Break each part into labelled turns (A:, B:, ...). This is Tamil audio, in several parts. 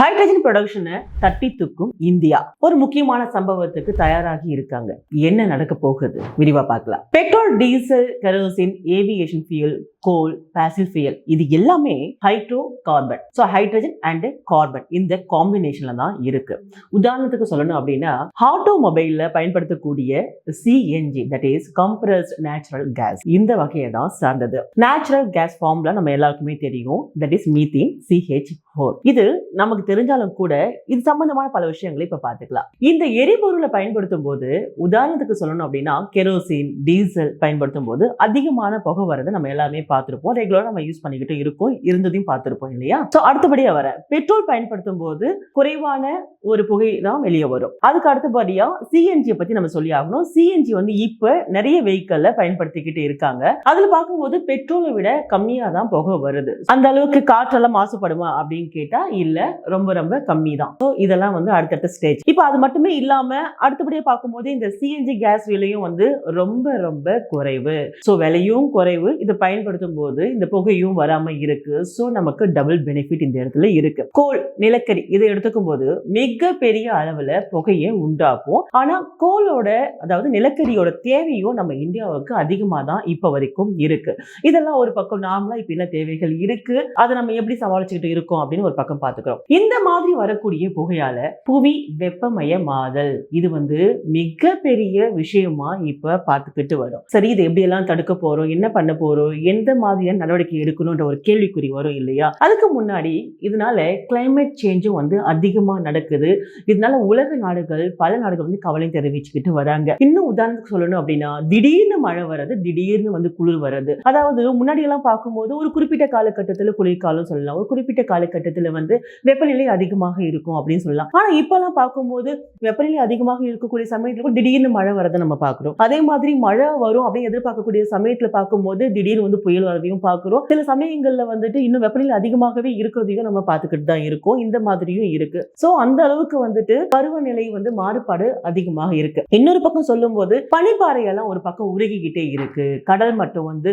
A: ஹைட்ரஜன் ப்ரொடக்ஷனை தட்டி தூக்கும் இந்தியா. ஒரு முக்கியமான சம்பவத்துக்கு தயாராகி இருக்காங்க. என்ன நடக்க போகுது? விரிவா பார்க்கலாம். Petrol diesel kerosene aviation fuel coal fossil fuel இது எல்லாமே hydrocarbon so hydrogen and carbon இந்த காம்பினேஷன்ல தான் இருக்கு. உதாரணத்துக்கு சொல்லணும் அப்படின்னா ஆட்டோமொபைல்ல பயன்படுத்தக்கூடிய CNG that is compressed natural gas இந்த வகையை தான் சார்ந்தது. நேச்சுரல் கேஸ் ஃபார்ம்ல நம்ம எல்லாருக்குமே தெரியும். That is methane C H four இது நமக்கு தெரிஞ்சாலும் கூட இது சம்பந்தமான பல விஷயங்களை இப்ப பார்த்துக்கலாம். இந்த எரிபொருளை பயன்படுத்தும் போது உதாரணத்துக்கு சொல்லணும் அப்படின்னா கெரோசின் டீசல் பயன்படுத்தும் போது அதிகமான புகை வரதை நம்ம எல்லாமே பார்த்திருப்போம். ரெகுலராக நம்ம யூஸ் பண்ணிக்கிட்டு இருக்கோம் இருந்ததையும் பார்த்திருப்போம் இல்லையா? ஸோ அடுத்தபடியாக வர பெட்ரோல் பயன்படுத்தும் போது குறைவான ஒரு புகை தான் வெளியே வரும். அதுக்கு அடுத்தபடியா சிஎன்ஜியை பத்தி நம்ம சொல்லி ஆகணும். சிஎன்ஜி வந்து இப்ப நிறைய வெஹிக்கல்ல பயன்படுத்திக்கிட்டு இருக்காங்க. அதுல பார்க்கும்போது பெட்ரோலை விட கம்மியா தான் புகை வருது. அந்த அளவுக்கு காற்றெல்லாம் மாசுபடுமா அப்படின்னு கேட்டா இல்ல. ரொம்ப ரொம்ப கம்மி தான் ஸோ இதெல்லாம் வந்து அடுத்தடுத்த ஸ்டேஜ் இப்போ அது மட்டுமே இல்லாம அடுத்தபடியாக பார்க்கும்போது இந்த சிஎன்ஜி கேஸ் விலையும் வந்து ரொம்ப ரொம்ப குறைவு. ஸோ விலையும் குறைவு. இதை பயன்படுத்தும் போது இந்த புகையும் வராம இருக்கு. ஸோ நமக்கு டபுள் பெனிஃபிட் இந்த இடத்துல இருக்கு. கோல் நிலக்கரி இதை எடுத்துக்கும் போது மிக பெரிய அளவுல புகையை உண்டாக்கும். ஆனா கோலோட அதாவது நிலக்கரியோட தேவையும் நம்ம இந்தியாவுக்கு அதிகமாக தான் இப்போ வரைக்கும் இருக்கு. இதெல்லாம் ஒரு பக்கம் நார்மலாக இப்போ என்ன தேவைகள் இருக்கு? அதை நம்ம எப்படி சமாளிச்சுக்கிட்டு இருக்கோம் அப்படின்னு ஒரு பக்கம் பார்த்துக்கிறோம். இந்த மாதிரி வரக்கூடிய புகையால புவி வெப்பமயமாதல். இது வந்து மிகப்பெரிய விஷயமா இப்ப பார்த்துக்கிட்டு வரும். சரி இது எப்படி எல்லாம் தடுக்க போறோம்? என்ன பண்ண போறோம்? எந்த மாதிரியான நடவடிக்கை எடுக்கணும்ன்ற ஒரு கேள்விக்குறி வரும் இல்லையா? அதுக்கு முன்னாடி இதனால கிளைமேட் சேஞ்சும் வந்து அதிகமா நடக்குது. இதனால உலக நாடுகள் பல நாடுகள் வந்து கவலை தெரிவிச்சுக்கிட்டு வராங்க. இன்னும் உதாரணத்துக்கு சொல்லணும் அப்படின்னா திடீர்னு மழை வர்றது திடீர்னு வந்து குளிர் வர்றது. அதாவது முன்னாடி எல்லாம் பார்க்கும்போது ஒரு குறிப்பிட்ட காலகட்டத்தில் குளிர்காலம் சொல்லலாம். ஒரு குறிப்பிட்ட காலகட்டத்தில் வந்து வெப்பநிலை அதிகமாக இருக்கும் அப்படின்னு சொல்லலாம். ஆனா இப்பெல்லாம் பார்க்கும்போது வெப்பநிலை அதிகமாக இருக்கக்கூடிய சமயத்துல திடீர்னு மழை வரதை நம்ம பாக்குறோம் அதே மாதிரி மழை வரும் அப்படின்னு எதிர்பார்க்கக்கூடிய சமயத்துல பார்க்கும்போது திடீர்னு வந்து புயல் வரதையும் பாக்குறோம் சில சமயங்கள்ல வந்துட்டு இன்னும் வெப்பநிலை அதிகமாகவே இருக்கிறதையும் நம்ம பார்த்துக்கிட்டு தான் இருக்கோம். இந்த மாதிரியும் இருக்கு. சோ அந்த அளவுக்கு வந்துட்டு பருவநிலை வந்து மாறுபாடு அதிகமாக இருக்கு. இன்னொரு பக்கம் சொல்லும்போது பனிப்பாறையெல்லாம் ஒரு பக்கம் உருகிக்கிட்டே இருக்கு. கடல் மட்டும் வந்து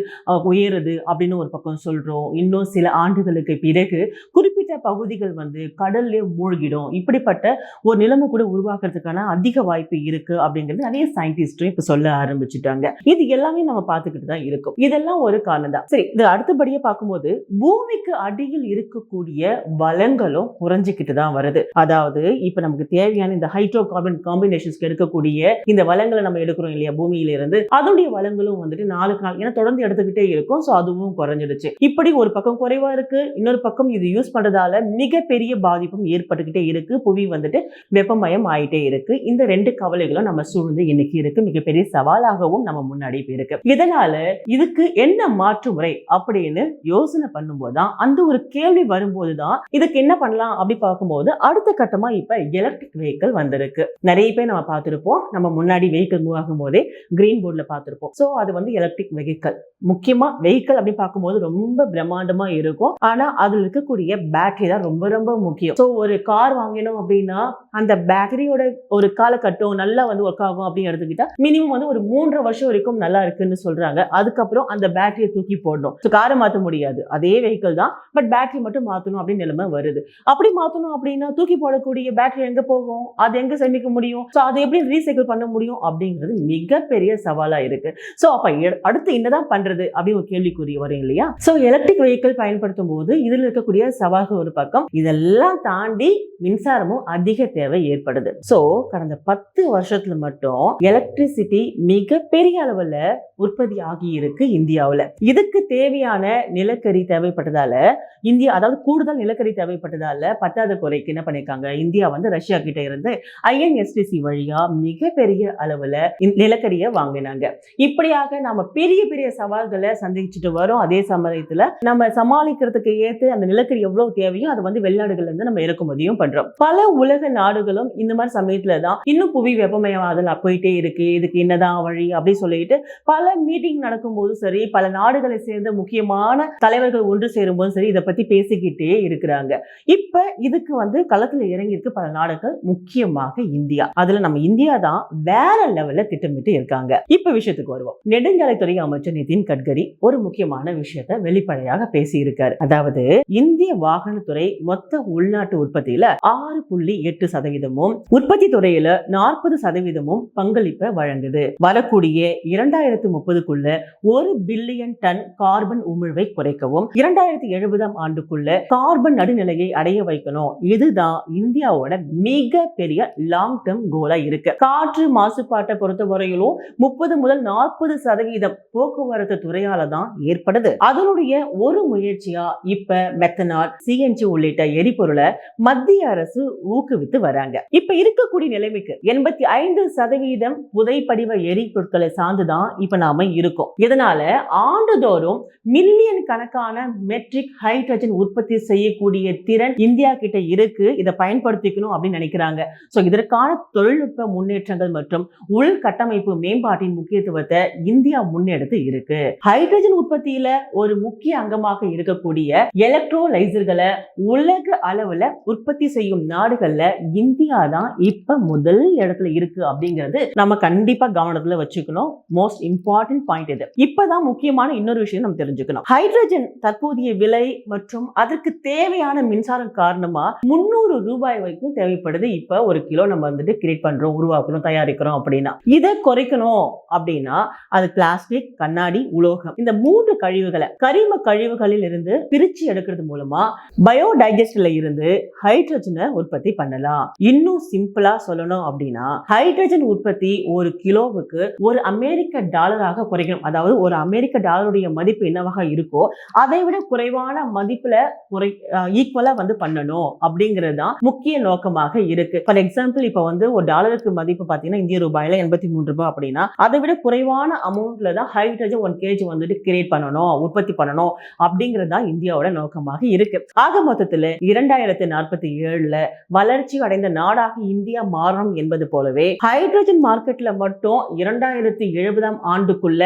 A: உயருது அப்படின்னு ஒரு பக்கம் சொல்றோம். இன்னும் சில ஆண்டுகளுக்கு பிறகு குறிப்பிட்ட பகுதிகள் வந்து கடல்லே மூழ்கிடும். இப்படிப்பட்ட ஒரு நிலைமை கூட உருவாக்குறதுக்கான அதிக வாய்ப்பு இருக்கு அப்படிங்கிறது நிறைய சயின்டிஸ்டும் இப்ப சொல்ல ஆரம்பிச்சுட்டாங்க. இது எல்லாமே நம்ம பார்த்துக்கிட்டு தான் இருக்கும். இதெல்லாம் ஒரு காரணம் தான். சரி இது அடுத்தபடியாக பார்க்கும்போது பூமிக்கு அடியில் இருக்கக்கூடிய வளங்களும் குறைஞ்சிக்கிட்டு தான் வருது. அதாவது இப்ப நமக்கு தேவையான இந்த ஹைட்ரோ கார்பன் காம்பினேஷன்ஸ்க்கு எடுக்கக்கூடிய இந்த வளங்களை நம்ம எடுக்கிறோம் இல்லையா பூமியில இருந்து அதோடைய வளங்களும் வந்துட்டு நாளுக்கு நாள் ஏன்னா தொடர்ந்து எடுத்துக்கிட்டே இருக்கும். ஸோ அதுவும் குறைஞ்சிடுச்சு. இப்படி ஒரு பக்கம் குறைவா இருக்கு. இன்னொரு பக்கம் இது யூஸ் பண்றதால மிகப்பெரிய பாதிப்பும் ஏற்பட்டுக்கிட்டே இருக்கு. புவி வந்துட்டு வெப்பமயம் ஆயிட்டே இருக்கு. இந்த ரெண்டு கவலைகளும் நம்ம சூழ்ந்து இன்னைக்கு இருக்கு. மிகப்பெரிய சவாலாகவும் நம்ம முன்னாடி போயிருக்கு. இருக்கு இதனால இதுக்கு என்ன மாற்று முறை அப்படின்னு யோசனை பண்ணும்போது தான் அந்த ஒரு கேள்வி வரும்போது தான் இதுக்கு என்ன பண்ணலாம் அப்படி பார்க்கும்போது அடுத்த கட்டமா இப்ப எலக்ட்ரிக் வெஹிக்கிள் வந்திருக்கு. நிறைய பேர் நம்ம பார்த்திருப்போம். நம்ம முன்னாடி வெஹிக்கிள் மூவ் ஆகும் போதே கிரீன் போர்ட்ல பார்த்திருப்போம். ஸோ அது வந்து எலக்ட்ரிக் வெஹிக்கிள் முக்கியமா வெஹிக்கிள் அப்படி பார்க்கும்போது ரொம்ப பிரம்மாண்டமா இருக்கும். ஆனா அதுல இருக்கக்கூடிய பேட்டரி தான் ரொம்ப ரொம்ப முக்கியம். ஸோ ஒரு கார் வாங்கினோம் அப்படின்னா அந்த பேட்டரியோட ஒரு காலகட்டம் நல்லா வந்து ஒர்க் ஆகும் அப்படின்னு எடுத்துக்கிட்டா மினிமம் வந்து ஒரு மூன்றரை வருஷம் வரைக்கும் நல்லா இருக்குன்னு சொல்றாங்க. அதுக்கப்புறம் அந்த பேட்டரியை தூக்கி போடணும். ஸோ காரை மாற்ற முடியாது. அதே வெஹிக்கிள் தான் பட் பேட்டரி மட்டும் மாற்றணும் அப்படின்னு நிலைமை வருது. அப்படி மாற்றணும் அப்படின்னா தூக்கி போடக்கூடிய பேட்டரி எங்க போகும்? அது எங்க சேமிக்க முடியும்? ஸோ அதை எப்படி ரீசைக்கிள் பண்ண முடியும்? அப்படிங்கிறது மிகப்பெரிய சவாலா இருக்கு. ஸோ அப்ப அடுத்து என்னதான் பண்றது அப்படின்னு ஒரு கேள்விக்குரிய வரும் இல்லையா? ஸோ எலக்ட்ரிக் வெஹிக்கிள் பயன்படுத்தும் போது இதில் இருக்கக்கூடிய சவால்கள் ஒரு பக்கம் இதெல்லாம் தாண்டி மின்சாரமும் அதிக தேவை ஏற்படுது. ஸோ கடந்த பத்து வருஷத்துல மட்டும் எலக்ட்ரிசிட்டி மிகப்பெரிய அளவுல உற்பத்தி ஆகி இருக்கு இந்தியாவுல. இதுக்கு தேவையான நிலக்கரி தேவைப்பட்டதால இந்தியா அதாவது கூடுதல் நிலக்கரி தேவைப்பட்டதால பத்தாத குறைக்கு என்ன பண்ணிருக்காங்க? இந்தியா வந்து ரஷ்யா கிட்ட இருந்து ஐஎன்எஸ்டிசி வழியா மிகப்பெரிய அளவுல நிலக்கரியை வாங்கினாங்க. இப்படியாக நாம பெரிய பெரிய சவால்களை சந்திச்சுட்டு வரோம். அதே சமயத்துல நம்ம சமாளிக்கிறதுக்கு ஏத்து அந்த நிலக்கரி எவ்வளவு தேவையோ அதை வந்து வெளிநாடுகள் வெளிநாடுகள்ல இருந்து நம்ம இறக்குமதியும் பண்றோம். பல உலக நாடுகளும் இந்த மாதிரி சமயத்துல தான் இன்னும் புவி வெப்பமயமாதல் போயிட்டே இருக்கு. இதுக்கு என்னதான் வழி அப்படின்னு சொல்லிட்டு பல மீட்டிங் நடக்கும்போது சரி பல நாடுகளை சேர்ந்த முக்கியமான தலைவர்கள் ஒன்று சேரும்போது சரி இதை பத்தி பேசிக்கிட்டே இருக்கிறாங்க. இப்ப இதுக்கு வந்து களத்துல இறங்கி இருக்கு பல நாடுகள் முக்கியமாக இந்தியா. அதுல நம்ம இந்தியா தான் வேற லெவல்ல திட்டமிட்டு இருக்காங்க. இப்ப விஷயத்துக்கு வருவோம். நெடுஞ்சாலைத்துறை அமைச்சர் நிதின் கட்கரி ஒரு முக்கியமான விஷயத்த வெளிப்படையாக பேசியிருக்காரு. அதாவது இந்திய வாகனத்துறை மொத்த உள்நாட்டு உற்பத்தியில ஆறு புள்ளி எட்டு சதவீதமும் உற்பத்தி துறையில நாற்பது சதவீதமும் பங்களிப்பை வழங்குது. வரக்கூடிய இரண்டாயிரத்து முப்பதுக்குள்ள ஒரு பில்லியன் டன் கார்பன் உமிழ்வை குறைக்கவும் இரண்டாயிரத்தி எழுபதாம் ஆண்டுக்குள்ள கார்பன் நடுநிலையை அடைய வைக்கணும். இதுதான் இந்தியாவோட மிக பெரிய லாங் டேர்ம் கோலா இருக்கு. காற்று மாசுபாட்டை பொறுத்தவரையிலும் முப்பது முதல் நாற்பது சதவீதம் போக்குவரத்து துறையால தான் ஏற்படுது. அதனுடைய ஒரு முயற்சியா இப்ப மெத்தனால் சிஎன்ஜி உள்ளிட்ட எரிபொருள் மத்திய அரசு ஊக்குவித்து வராங்க. இப்ப இருக்கக்கூடிய நிலைமைக்கு எண்பத்தி ஐந்து சதவீதம் புதைப்படிவ எரிபொருட்களை சார்ந்துதான் இப்ப நாம இருக்கோம். இதனால ஆண்டுதோறும் மில்லியன் கணக்கான மெட்ரிக் ஹைட்ரஜன் உற்பத்தி செய்யக்கூடிய திறன் இந்தியா கிட்ட இருக்கு. இதை பயன்படுத்திக்கணும் அப்படின்னு நினைக்கிறாங்க. ஸோ இதற்கான தொழில்நுட்ப முன்னேற்றங்கள் மற்றும் உள்கட்டமைப்பு மேம்பாட்டின் முக்கியத்துவத்தை இந்தியா முன்னெடுத்து இருக்கு. ஹைட்ரஜன் உற்பத்தியில ஒரு முக்கிய அங்கமாக இருக்கக்கூடிய எலக்ட்ரோலைசர்களை உலக உற்பத்தி செய்யும் நாடுகள்ல இந்தியா தான் இப்ப முதல் இடத்துல இருக்கு அப்படிங்கிறது நம்ம கண்டிப்பா கவனத்துல வச்சுக்கணும். மோஸ்ட் இம்பார்ட்டன்ட் பாயிண்ட் இது. இப்பதான் முக்கியமான இன்னொரு விஷயம் நம்ம தெரிஞ்சுக்கணும். ஹைட்ரஜன் தற்போதைய விலை மற்றும் அதற்கு தேவையான மின்சாரம் காரணமா முந்நூறு ரூபாய் வரைக்கும் தேவைப்படுது. இப்ப ஒரு கிலோ நம்ம வந்துட்டு கிரியேட் பண்றோம் உருவாக்குறோம் தயாரிக்கிறோம் அப்படின்னா. இதை குறைக்கணும் அப்படின்னா அது பிளாஸ்டிக் கண்ணாடி உலோகம். இந்த மூன்று கழிவுகளை கரிம கழிவுகளில் இருந்து பிரிச்சு எடுக்கிறது மூலமா பயோடைஜஸ்டில் இருந்து ஹைட்ரஜனை உற்பத்தி பண்ணலாம். இன்னும் சிம்பிளா சொல்லணும் அப்படின்னா ஹைட்ரஜன் உற்பத்தி ஒரு கிலோவுக்கு ஒரு அமெரிக்க டாலராக குறைக்கணும். அதாவது ஒரு அமெரிக்க டாலருடைய மதிப்பு என்னவாக இருக்கோ அதை விட குறைவான மதிப்புல குறை ஈக்குவலா வந்து பண்ணணும் அப்படிங்கிறது தான் முக்கிய நோக்கமாக இருக்கு. ஃபார் எக்ஸாம்பிள் இப்போ வந்து ஒரு டாலருக்கு மதிப்பு பார்த்தீங்கன்னா இந்திய ரூபாயில எண்பத்தி மூணு ரூபாய் அப்படின்னா அதை விட குறைவான அமௌண்ட்ல தான் ஹைட்ரஜன் ஒன் கேஜி வந்துட்டு கிரியேட் பண்ணணும் உற்பத்தி பண்ணணும் அப்படிங்கிறது தான் இந்தியாவோட நோக்கமாக இருக்கு. ஆக மொத்தத்துல இரண்டாயிரத்தி நாற்பத்தி ஏழுல வளர்ச்சி அடைந்த நாடாக இந்தியா மாறணும் என்பது போலவே ஹைட்ரஜன் மார்க்கெட்ல மட்டும் இரண்டாயிரத்தி எழுபதாம் ஆண்டுக்குள்ள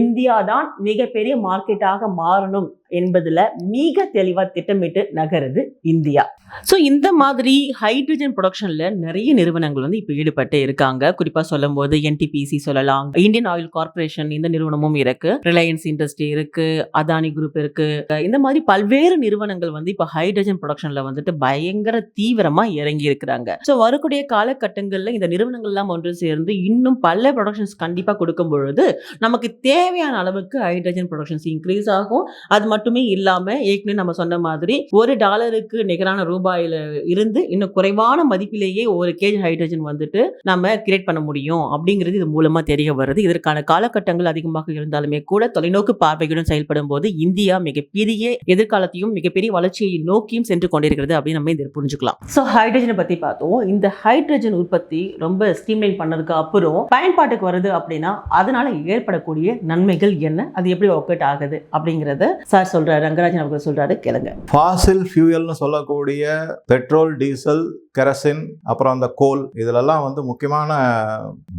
A: இந்தியா தான் மிகப்பெரிய மார்க்கெட்டாக மாறணும். என்பதில் மிக தெளிவாக திட்டமிட்டு நகருது இந்தியா. ஸோ இந்த மாதிரி ஹைட்ரஜன் ப்ரொடக்ஷனில் நிறைய நிறுவனங்கள் வந்து இப்போ ஈடுபட்டு இருக்காங்க. குறிப்பாக சொல்லும் போது என்டிபிசி சொல்லலாம் இந்தியன் ஆயில் கார்பரேஷன் இந்த நிறுவனமும் இருக்கு ரிலையன்ஸ் இண்டஸ்ட்ரி இருக்கு அதானி குரூப் இருக்கு. இந்த மாதிரி பல்வேறு நிறுவனங்கள் வந்து இப்போ ஹைட்ரஜன் ப்ரொடக்ஷனில் வந்துட்டு பயங்கர தீவிரமாக இறங்கி இருக்கிறாங்க. ஸோ வரக்கூடிய காலகட்டங்களில் இந்த நிறுவனங்கள்லாம் ஒன்று சேர்ந்து இன்னும் பல ப்ரொடக்ஷன்ஸ் கண்டிப்பாக கொடுக்கும் பொழுது நமக்கு தேவையான அளவுக்கு ஹைட்ரஜன் ப்ரொடக்ஷன்ஸ் இன்க்ரீஸ் ஆகும். அது மட்டும் மட்டுமே இல்லாம ஏற்கனவே நம்ம சொன்ன மாதிரி ஒரு டாலருக்கு நிகரான ரூபாயில இருந்து இன்னும் குறைவான மதிப்பிலேயே ஒரு கேஜ் ஹைட்ரஜன் வந்துட்டு நம்ம கிரியேட் பண்ண முடியும் அப்படிங்கிறது இது மூலமா தெரிய வருது. இதற்கான காலகட்டங்கள் அதிகமாக இருந்தாலுமே கூட தொலைநோக்கு பார்வையுடன் செயல்படும் போது இந்தியா மிகப்பெரிய எதிர்காலத்தையும் மிகப்பெரிய வளர்ச்சியை நோக்கியும் சென்று கொண்டிருக்கிறது அப்படின்னு நம்ம இதை புரிஞ்சுக்கலாம். ஸோ ஹைட்ரஜனை பத்தி பார்த்தோம். இந்த ஹைட்ரஜன் உற்பத்தி ரொம்ப ஸ்ட்ரீம்லைன் பண்ணதுக்கு அப்புறம் பயன்பாட்டுக்கு வருது அப்படின்னா அதனால ஏற்படக்கூடிய நன்மைகள் என்ன? அது எப்படி ஒர்க் அவுட் ஆகுது அப்படிங்கிறத சார் சொல்றாரு ரங்கராஜன் அவர்கள் சொல்றாரு கேளுங்க.
B: ஃபாசில் ஃபியூயல்னு சொல்லக்கூடிய பெட்ரோல் டீசல் கெரசின் அப்புறம் அந்த கோல் இதிலெல்லாம் வந்து முக்கியமான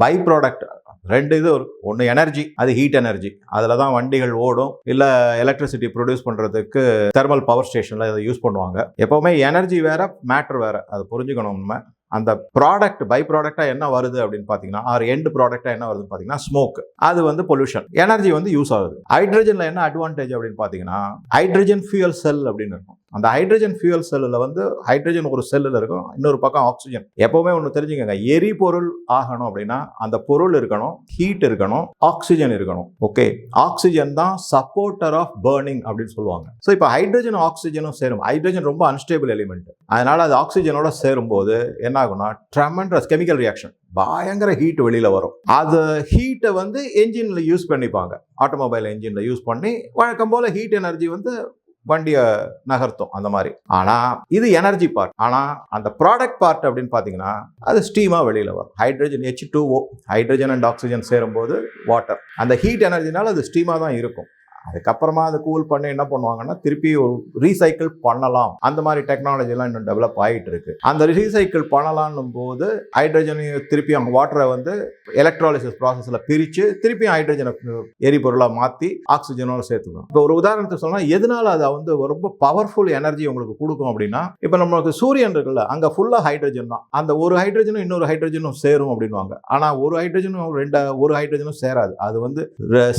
B: பை ப்ராடக்ட் ரெண்டு இது ஒன்று எனர்ஜி அது ஹீட் எனர்ஜி அதில் தான் வண்டிகள் ஓடும். இல்லை எலக்ட்ரிசிட்டி ப்ரொடியூஸ் பண்ணுறதுக்கு தெர்மல் பவர் ஸ்டேஷனில் இதை யூஸ் பண்ணுவாங்க. எப்போவுமே எனர்ஜி வேறு மேட்ரு வேறு. அது புரிஞ்சுக்கணும் உண்மை அந்த ப்ராடக்ட் பை ப்ராடக்டாக என்ன வருது அப்படின்னு பார்த்தீங்கன்னா ஆர் எண்டு ப்ராடக்டாக என்ன வருதுன்னு பார்த்தீங்கன்னா ஸ்மோக் அது வந்து பொல்யூஷன் எனர்ஜி வந்து யூஸ் ஆகுது. ஹைட்ரஜனில் என்ன அட்வான்டேஜ் அப்படின்னு பார்த்தீங்கன்னா ஹைட்ரஜன் ஃபியூயல் செல் அப்படின்னு இருக்கும். அந்த ஹைட்ரஜன் ஃபியூயல் செல்லில் வந்து ஹைட்ரஜன் ஒரு செல்லில் இருக்கும் இன்னொரு பக்கம் ஆக்சிஜன் எப்போவுமே ஒன்று தெரிஞ்சுக்கங்க எரிபொருள் ஆகணும் அப்படின்னா அந்த பொருள் இருக்கணும் ஹீட் இருக்கணும் ஆக்சிஜன் இருக்கணும் ஓகே ஆக்சிஜன் தான் சப்போர்ட்டர் ஆஃப் பேர்னிங் அப்படின்னு சொல்லுவாங்க. ஸோ இப்போ ஹைட்ரஜன் ஆக்சிஜனும் சேரும். ஹைட்ரஜன் ரொம்ப அன்ஸ்டேபிள் எலிமெண்ட் அதனால் அது ஆக்சிஜனோட சேரும்போது என்ன ஆகும்னா ட்ரமெண்ட்ரஸ் கெமிக்கல் ரியாக்ஷன் பயங்கர ஹீட் வெளியில் வரும். அது ஹீட்டை வந்து என்ஜினில் யூஸ் பண்ணிப்பாங்க. ஆட்டோமொபைல் என்ஜினில் யூஸ் பண்ணி வழக்கம் போல் ஹீட் எனர்ஜி வந்து வண்டியை நகர்த்தும் அந்த மாதிரி. ஆனால் இது எனர்ஜி பார்ட் ஆனால் அந்த ப்ராடக்ட் பார்ட் அப்படின்னு பார்த்தீங்கன்னா அது ஸ்டீமாக வெளியில் வரும். Hydrogen H two O hydrogen and oxygen சேரும்போது வாட்டர் அந்த ஹீட் எனர்ஜினால அது ஸ்டீமாக தான் இருக்கும். அதுக்கப்புறமா அதை கூல் பண்ணி என்ன பண்ணுவாங்கன்னா திருப்பி ஒரு ரீசைக்கிள் பண்ணலாம். அந்த மாதிரி டெக்னாலஜிலாம் இன்னும் டெவலப் ஆகிட்டு இருக்கு. அந்த ரீசைக்கிள் பண்ணலான்னும் போது ஹைட்ரஜனையும் திருப்பி அவங்க வாட்டரை வந்து எலக்ட்ராலிசிஸ் ப்ராசஸில் பிரித்து திருப்பி ஹைட்ரஜனை எரிபொருளாக மாற்றி ஆக்சிஜனோட சேர்த்துக்கணும் இப்போ ஒரு உதாரணத்துக்கு சொன்னால் எதனால் அதை வந்து ரொம்ப பவர்ஃபுல் எனர்ஜி உங்களுக்கு கொடுக்கும் அப்படின்னா இப்போ நம்மளுக்கு சூரியன் இருக்குல்ல அங்கே ஃபுல்லாக ஹைட்ரஜன் தான். அந்த ஒரு ஹைட்ரஜனும் இன்னொரு ஹைட்ரஜனும் சேரும் அப்படின்வாங்க ஆனால் ஒரு ஹைட்ரஜனும் ரெண்டு ஒரு ஹைட்ரஜனும் சேராது. அது வந்து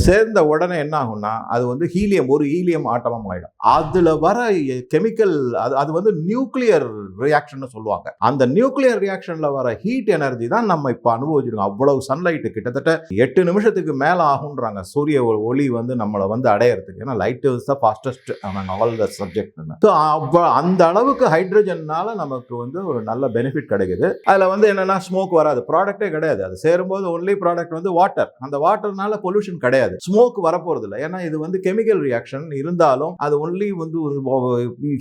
B: சேர்ந்த உடனே என்ன ஆகும்னா அது வந்து ஹீலியம் ஒரு ஹீலியம் ஆட்டமாக ஆகிடும் அதில் வர கெமிக்கல் அது அது வந்து நியூக்ளியர் ரியாக்ஷன் சொல்லுவாங்க. அந்த நியூக்ளியர் ரியாக்ஷனில் வர ஹீட் எனர்ஜி தான் நம்ம இப்போ அனுபவிச்சிருக்கோம். அவ்வளவு சன்லைட் கிட்டத்தட்ட எட்டு நிமிஷத்துக்கு மேலே ஆகுன்றாங்க சூரிய ஒ- ஒளி வந்து நம்மளை வந்து அடையறதுக்கு. ஏன்னா light is the fastest all the subject so அந்த அளவுக்கு ஹைட்ரஜன்னால நமக்கு வந்து ஒரு நல்ல பெனிஃபிட் கிடைக்குது. அதில் வந்து என்னென்னா ஸ்மோக் வராது. ப்ராடக்ட்டே கிடையாது. அது சேரும்போது ஒன்லி ப்ராடக்ட் வந்து வாட்டர் அந்த வாட்டர்னால பொல்யூஷன் கிடையாது. ஸ்மோக் வரப்போறது இல்லை ஏன்னா இது வந்து கெமிக்கல் ரியாக்ஷன் இருந்தாலும் அது ஒன்லி வந்து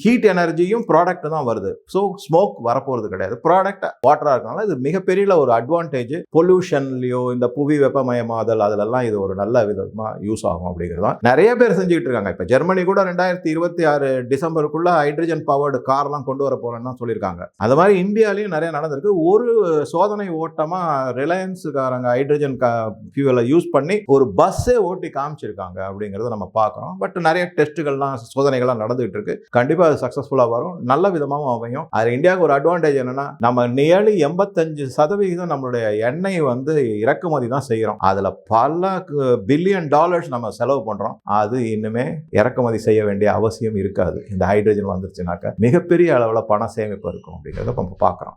B: ஹீட் எனர்ஜியும் ப்ராடக்ட் தான் வருது. ஸோ ஸ்மோக் வரப்போகிறது கிடையாது. ப்ராடக்ட் வாட்டராக இருக்கனால இது மிகப்பெரிய ஒரு அட்வான்டேஜ் பொல்யூஷன்லையோ இந்த புவி வெப்பமயமாதல் அதிலெல்லாம் இது ஒரு நல்ல விதமாக யூஸ் ஆகும் அப்படிங்கிறது தான். நிறைய பேர் செஞ்சுக்கிட்டு இருக்காங்க. இப்போ ஜெர்மனி கூட ரெண்டாயிரத்தி இருபத்தி ஆறு டிசம்பருக்குள்ள ஹைட்ரஜன் பவர்டு கார்லாம் கொண்டு வர போறேன்னு சொல்லியிருக்காங்க. அது மாதிரி இந்தியாலையும் நிறைய நடந்திருக்கு. ஒரு சோதனை ஓட்டமாக ரிலையன்ஸுக்காரங்க ஹைட்ரஜன் ஃபியூவலை யூஸ் பண்ணி ஒரு பஸ்ஸே ஓட்டி காமிச்சிருக்காங்க அப்படிங்கிறது நம்ம பார்க்குறோம். பட் நிறைய டெஸ்ட்டுகள்லாம் சோதனைகள்லாம் நடந்துகிட்டு இருக்கு கண்டிப்பாக அது சக்ஸஸ்ஃபுல்லாக வரும். நல்ல விதமாகவும் அமையும். அது இந்தியாவுக்கு ஒரு அட்வான்டேஜ் என்னன்னா நம்ம நியர்லி எண்பத்தஞ்சு சதவிகிதம் நம்மளுடைய எண்ணெய் வந்து இறக்குமதி தான் செய்கிறோம் அதில் பல பில்லியன் டாலர்ஸ் நம்ம செலவு பண்ணுறோம் அது இன்னுமே இறக்குமதி செய்ய வேண்டிய அவசியம் இருக்காது. இந்த ஹைட்ரஜன் வந்துருச்சுனாக்கா மிகப்பெரிய அளவில் பண சேமிப்பு இருக்கும் அப்படிங்கிறத நம்ம பார்க்குறோம்.